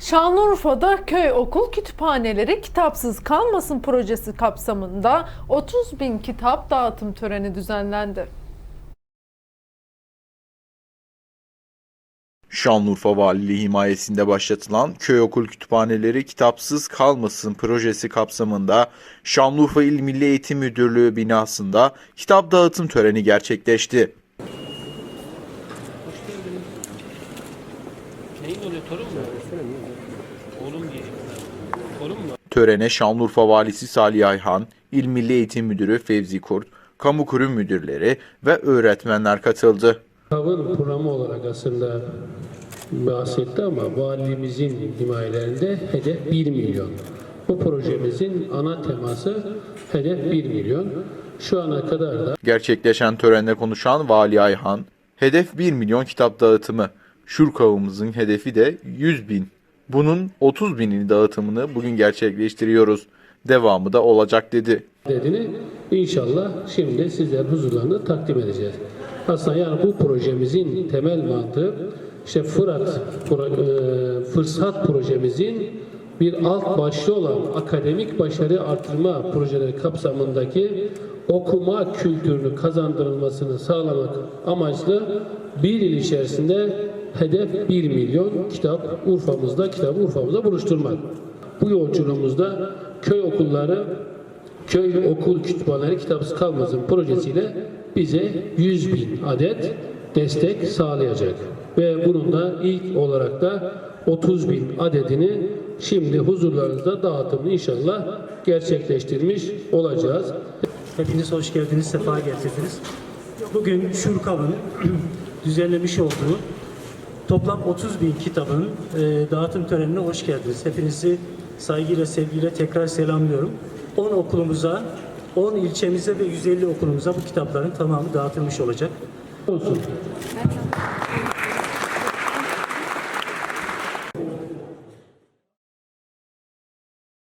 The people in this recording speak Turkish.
Şanlıurfa'da köy okul kütüphaneleri kitapsız kalmasın projesi kapsamında 30 bin kitap dağıtım töreni düzenlendi. Şanlıurfa Valiliği himayesinde başlatılan köy okul kütüphaneleri kitapsız kalmasın projesi kapsamında Şanlıurfa İl Milli Eğitim Müdürlüğü binasında kitap dağıtım töreni gerçekleşti. Neyin oluyor torun mu? Oğlum diyecek. Torun mu? Törene Şanlıurfa Valisi Salih Ayhan, İl Milli Eğitim Müdürü Fevzi Kurt, kamu kurum müdürleri ve öğretmenler katıldı. Tavır programı olarak aslında bahsetti ama valiliğimizin himayelerinde hedef 1 milyon. Bu projemizin ana teması hedef 1 milyon. Şu ana kadar da Gerçekleşen törende konuşan Vali Ayhan, hedef 1 milyon kitap dağıtımı, Şurkavımızın hedefi de 100 bin. Bunun 30 binini dağıtımını bugün gerçekleştiriyoruz. Devamı da olacak dedi. dediğini inşallah şimdi sizlerin huzurlarında takdim edeceğiz. Aslında yani bu projemizin temel mantığı işte Fırat e, fırsat projemizin bir alt başlığı olan akademik başarı artırma projeleri kapsamındaki okuma kültürünü kazandırılmasını sağlamak amaçlı bir yıl içerisinde hedef 1 milyon kitap Urfa'mızda, kitabı Urfa'mızda buluşturmak. Bu yolculuğumuzda köy okulları Köy okul kütüphaneleri kitapsız kalmasın projesiyle bize 100 bin adet destek sağlayacak. Ve bunun da ilk olarak da 30 bin adedini şimdi huzurlarınızda dağıtımını inşallah gerçekleştirmiş olacağız. Hepiniz hoş geldiniz, sefa getirdiniz. Bugün Şurkav'ın düzenlemiş olduğu toplam 30 bin kitabın e, dağıtım törenine hoş geldiniz. Hepinizi saygıyla, sevgiyle tekrar selamlıyorum. 10 okulumuza, 10 ilçemize ve 150 okulumuza bu kitapların tamamı dağıtılmış olacak. Olsun.